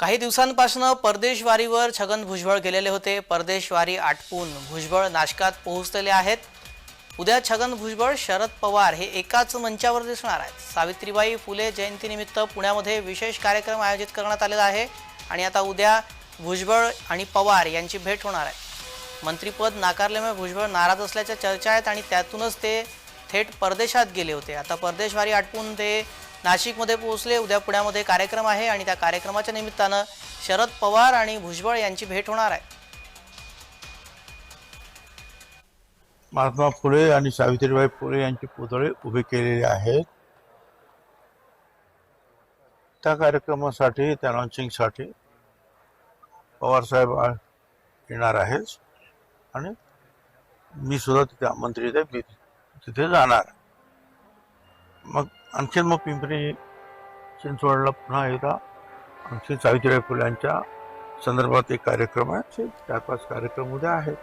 काही दिवसांपासून परदेशवारीवर छगन भुजबळ गेलेले होते. परदेशवारी आटपून भुजबळ नाशकात पोहोचलेले आहेत. उद्या छगन भुजबळ शरद पवार हे एकाच मंचावर दिसणार आहेत. सावित्रीबाई फुले जयंतीनिमित्त पुण्यामध्ये विशेष कार्यक्रम आयोजित करण्यात आलेला आहे आणि आता उद्या भुजबळ आणि पवार यांची भेट होणार आहे. मंत्रीपद नाकारल्यामुळे भुजबळ नाराज असल्याच्या चर्चा आहेत आणि त्यातूनच ते थेट परदेशात गेले होते. आता परदेशवारी आटपून ते नाशिकमध्ये पोहोचले. उद्या पुण्यामध्ये कार्यक्रम आहे आणि त्या कार्यक्रमाच्या निमित्तानं शरद पवार आणि भुजबळ यांची भेट होणार आहे. महात्मा फुले आणि सावित्रीबाई फुले यांचे पुतळे उभे केलेले आहेत. त्या कार्यक्रमासाठी त्या लॉन्चिंगसाठी पवारसाहेब येणार आहेच आणि मी सुद्धा तिथे आमंत्रित आहे मी तिथे जाणार. मग आणखीन मग पिंपरी चिंचवडला पुन्हा एकदा आणखी सावित्रीबाई फुल्यांच्या संदर्भात एक कार्यक्रम आहे. चार पाच कार्यक्रम उद्या आहेत